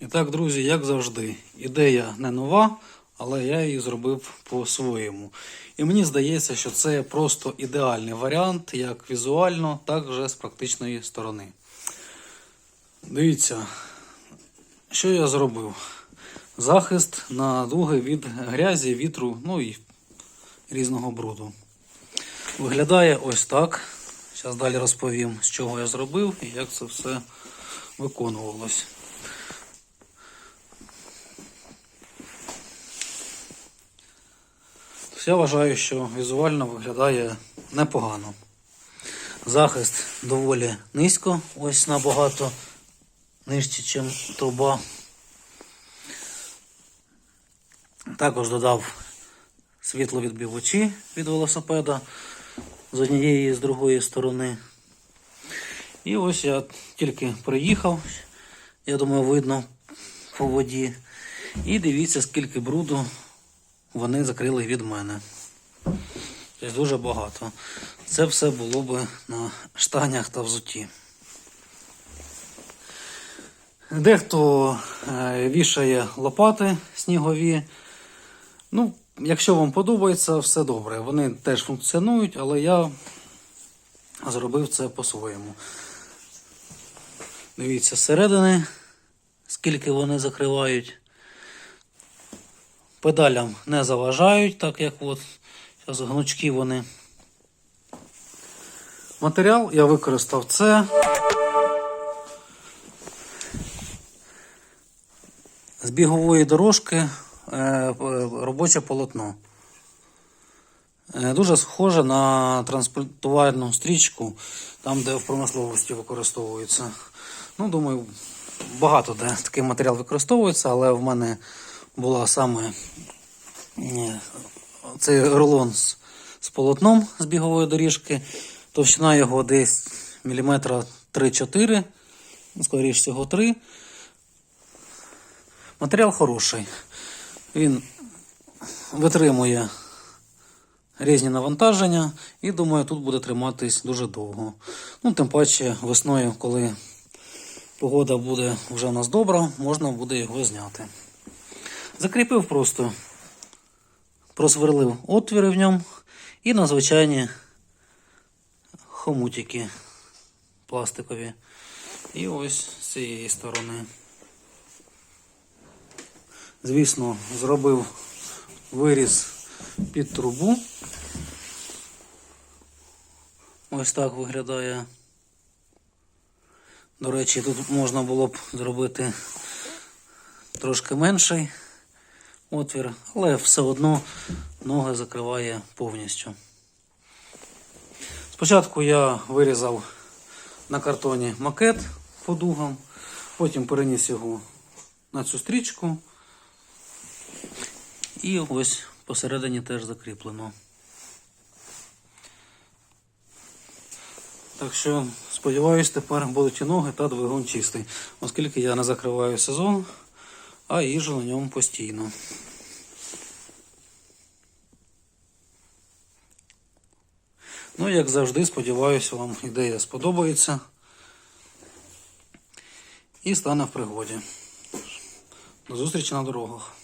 І так, друзі, як завжди, ідея не нова, але я її зробив по-своєму. І мені здається, що це просто ідеальний варіант, як візуально, так вже з практичної сторони. Дивіться, що я зробив? Захист на дуги від грязі, вітру, ну і різного бруду. Виглядає ось так. Зараз далі розповім, з чого я зробив і як це все виконувалось. Я вважаю, що візуально виглядає непогано. Захист доволі низько, ось набагато нижче, ніж труба. Також додав світловідбивачі від велосипеда з однієї і з другої сторони. І ось я тільки приїхав, я думаю, видно по воді. І дивіться, скільки бруду вони закрили від мене. Тобто дуже багато. Це все було би на штанях та взуті. Дехто е, вішає лопати снігові. Ну, якщо вам подобається, все добре. Вони теж функціонують, але я зробив це по-своєму. Дивіться, зсередини, скільки вони закривають. Педалям не заважають, так як от зараз гнучки вони. Матеріал я використав це. З бігової дорожки е, робоче полотно. Е, Дуже схоже на транспортувальну стрічку, там, де в промисловості використовується. Ну, думаю, багато де такий матеріал використовується, але в мене була саме цей рулон з, з полотном з бігової доріжки. Товщина його десь міліметра 3-4, ну, скоріше всього 3. Матеріал хороший. Він витримує різні навантаження і думаю, тут буде триматись дуже довго. Ну, тим паче весною, коли погода буде вже у нас добра, можна буде його зняти. Закріпив просто, просверлив отвіри в ньому і на звичайні хомутики пластикові. І ось з цієї сторони. Звісно, зробив виріз під трубу. Ось так виглядає. До речі, тут можна було б зробити трошки менший отвір, але все одно ноги закриває повністю. Спочатку я вирізав на картоні макет по дугам, потім переніс його на цю стрічку. І ось посередині теж закріплено. Так що, сподіваюсь, тепер будуть і ноги та двигун чистий, оскільки я не закриваю сезон, а їжу на ньому постійно. Ну, як завжди, сподіваюся, вам ідея сподобається і стане в пригоді. До зустрічі на дорогах.